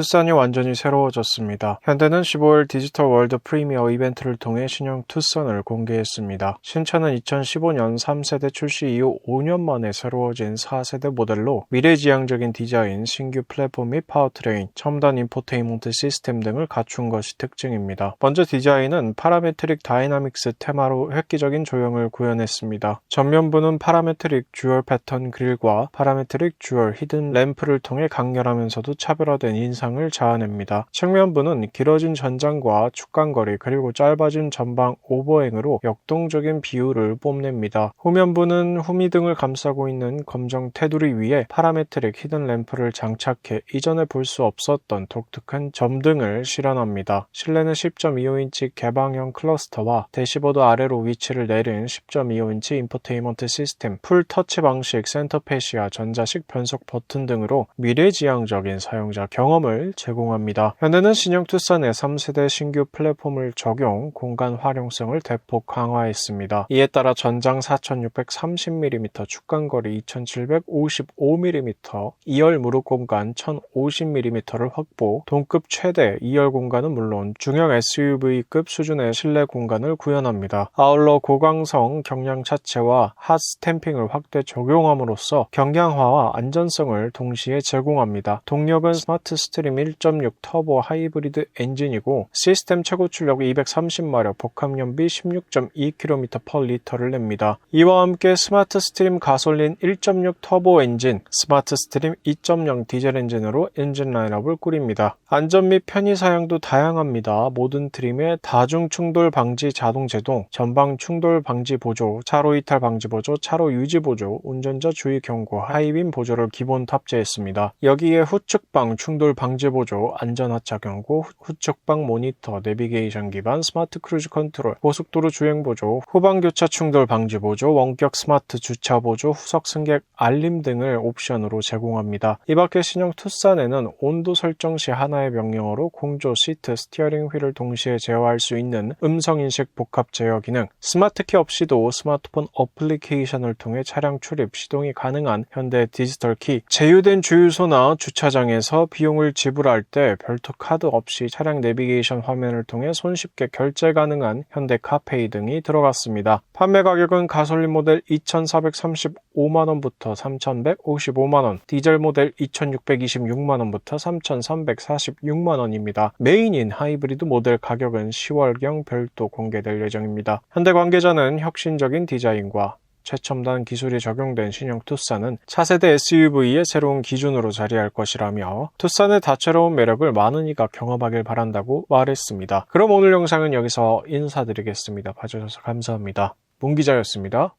투싼이 완전히 새로워졌습니다. 현대는 15일 디지털 월드 프리미어 이벤트를 통해 신형 투싼을 공개했습니다. 신차는 2015년 3세대 출시 이후 5년 만에 새로워진 4세대 모델로 미래지향적인 디자인, 신규 플랫폼 및 파워트레인, 첨단 인포테인먼트 시스템 등을 갖춘 것이 특징입니다. 먼저 디자인은 파라메트릭 다이나믹스 테마로 획기적인 조형을 구현했습니다. 전면부는 파라메트릭 듀얼 패턴 그릴과 파라메트릭 듀얼 히든 램프를 통해 강렬하면서도 차별화된 인상 을 자아냅니다. 측면부는 길어진 전장과 축간거리 그리고 짧아진 전방 오버행으로 역동적인 비율을 뽐냅니다. 후면부는 후미 등을 감싸고 있는 검정 테두리 위에 파라메트릭 히든 램프를 장착해 이전에 볼 수 없었던 독특한 점등을 실현합니다. 실내는 10.25인치 개방형 클러스터와 대시보드 아래로 위치를 내린 10.25인치 인포테인먼트 시스템, 풀 터치 방식 센터페시아 전자식 변속 버튼 등으로 미래지향적인 사용자 경험을 제공합니다. 현대는 신형 투싼의 3세대 신규 플랫폼을 적용 공간 활용성을 대폭 강화했습니다. 이에 따라 전장 4630mm, 축간거리 2755mm, 2열 무릎 공간 1050mm를 확보, 동급 최대 2열 공간은 물론 중형 SUV급 수준의 실내 공간을 구현합니다. 아울러 고강성 경량 차체와 핫 스탬핑을 확대 적용함으로써 경량화와 안전성을 동시에 제공합니다. 동력은 스마트 스 트림 1.6 터보 하이브리드 엔진이고 시스템 최고 출력이 230마력, 복합연비 16.2km/L를 냅니다. 이와 함께 스마트 스트림 가솔린 1.6 터보 엔진, 스마트 스트림 2.0 디젤 엔진으로 엔진 라인업을 꾸립니다. 안전 및 편의 사양도 다양합니다. 모든 트림에 다중 충돌 방지 자동 제동, 전방 충돌 방지 보조, 차로 이탈 방지 보조, 차로 유지 보조, 운전자 주의 경고, 하이빔 보조를 기본 탑재했습니다. 여기에 후측방 충돌 방지 보조, 안전 하차 경고, 후측방 모니터, 내비게이션 기반 스마트 크루즈 컨트롤, 고속도로 주행 보조, 후방 교차 충돌 방지 보조, 원격 스마트 주차 보조, 후석 승객 알림 등을 옵션으로 제공합니다. 이 밖에 신형 투싼에는 온도 설정 시 하나의 명령어로 공조 시트, 스티어링 휠을 동시에 제어할 수 있는 음성 인식 복합 제어 기능, 스마트 키 없이도 스마트폰 어플리케이션을 통해 차량 출입, 시동이 가능한 현대 디지털 키, 제휴된 주유소나 주차장에서 비용을 지불할 때 별도 카드 없이 차량 내비게이션 화면을 통해 손쉽게 결제 가능한 현대 카페이 등이 들어갔습니다. 판매 가격은 가솔린 모델 2,435만원부터 3,155만원, 디젤 모델 2,626만원부터 3,346만원입니다. 메인인 하이브리드 모델 가격은 10월경 별도 공개될 예정입니다. 현대 관계자는 혁신적인 디자인과 최첨단 기술이 적용된 신형 투싼은 차세대 SUV의 새로운 기준으로 자리할 것이라며 투싼의 다채로운 매력을 많은 이가 경험하길 바란다고 말했습니다. 그럼 오늘 영상은 여기서 인사드리겠습니다. 봐주셔서 감사합니다. 문 기자였습니다.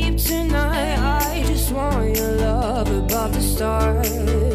tonight. I just want your love above the stars.